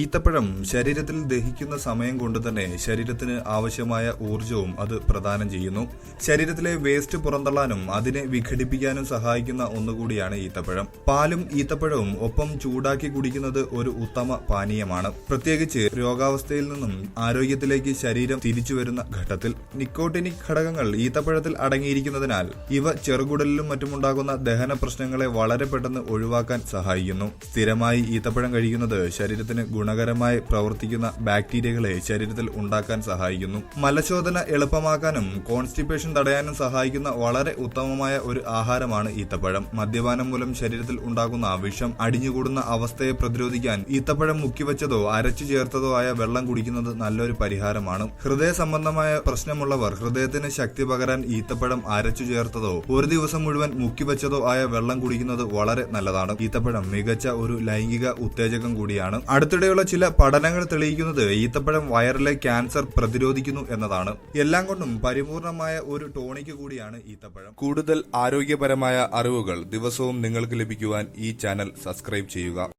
ഈത്തപ്പഴം ശരീരത്തിൽ ദഹിക്കുന്ന സമയം കൊണ്ട് തന്നെ ശരീരത്തിന് ആവശ്യമായ ഊർജവും അത് പ്രദാനം ചെയ്യുന്നു. ശരീരത്തിലെ വേസ്റ്റ് പുറന്തള്ളാനും അതിനെ വിഘടിപ്പിക്കാനും സഹായിക്കുന്ന ഒന്നുകൂടിയാണ് ഈത്തപ്പഴം. പാലും ഈത്തപ്പഴവും ഒപ്പം ചൂടാക്കി കുടിക്കുന്നത് ഒരു ഉത്തമ പാനീയമാണ്. പ്രത്യേകിച്ച് രോഗാവസ്ഥയിൽ നിന്നും ആരോഗ്യത്തിലേക്ക് ശരീരം തിരിച്ചു വരുന്ന ഘട്ടത്തിൽ. നിക്കോട്ടിനിക് ഘടകങ്ങൾ ഈത്തപ്പഴത്തിൽ അടങ്ങിയിരിക്കുന്നതിനാൽ ഇവ ചെറുകുടലിലും മറ്റുമുണ്ടാകുന്ന ദഹന പ്രശ്നങ്ങളെ വളരെ പെട്ടെന്ന് ഒഴിവാക്കാൻ സഹായിക്കുന്നു. സ്ഥിരമായി ഈത്തപ്പഴം കഴിക്കുന്നത് ശരീരത്തിന് ഗുണകരമായി പ്രവർത്തിക്കുന്ന ബാക്ടീരിയകളെ ശരീരത്തിൽ ഉണ്ടാക്കാൻ സഹായിക്കുന്നു. മലശോധന എളുപ്പമാക്കാനും കോൺസ്റ്റിപ്പേഷൻ തടയാനും സഹായിക്കുന്ന വളരെ ഉത്തമമായ ഒരു ആഹാരമാണ് ഈത്തപ്പഴം. മദ്യപാനം മൂലം ശരീരത്തിൽ ഉണ്ടാകുന്ന വിഷം അടിഞ്ഞുകൂടുന്ന അവസ്ഥയെ പ്രതിരോധിക്കാൻ ഈത്തപ്പഴം മുക്കിവച്ചതോ അരച്ചു ചേർത്തതോ ആയ വെള്ളം കുടിക്കുന്നത് നല്ലൊരു പരിഹാരമാണ്. ഹൃദയ സംബന്ധമായ പ്രശ്നമുള്ളവർ ഹൃദയത്തിന് ശക്തി പകരാൻ ഈത്തപ്പഴം അരച്ചു ചേർത്തതോ ഒരു ദിവസം മുഴുവൻ മുക്കിവച്ചതോ ആയ വെള്ളം കുടിക്കുന്നത് വളരെ നല്ലതാണ്. ഈത്തപ്പഴം മികച്ച ഒരു ലൈംഗിക ഉത്തേജകം കൂടിയാണ്. അടുത്തിടെയുള്ള ചില പഠനങ്ങൾ തെളിയിക്കുന്നത് ഈത്തപ്പഴം വയറിലെ ക്യാൻസർ പ്രതിരോധിക്കുന്നു എന്നതാണ്. എല്ലാം കൊണ്ടും പരിപൂർണമായ ഒരു ടോണിക് കൂടിയാണ് ഈത്തപ്പഴം. കൂടുതൽ ആരോഗ്യപരമായ അറിവുകൾ ദിവസവും നിങ്ങൾക്ക് ലഭിക്കുവാൻ ഈ ചാനൽ സബ്സ്ക്രൈബ് ചെയ്യുക.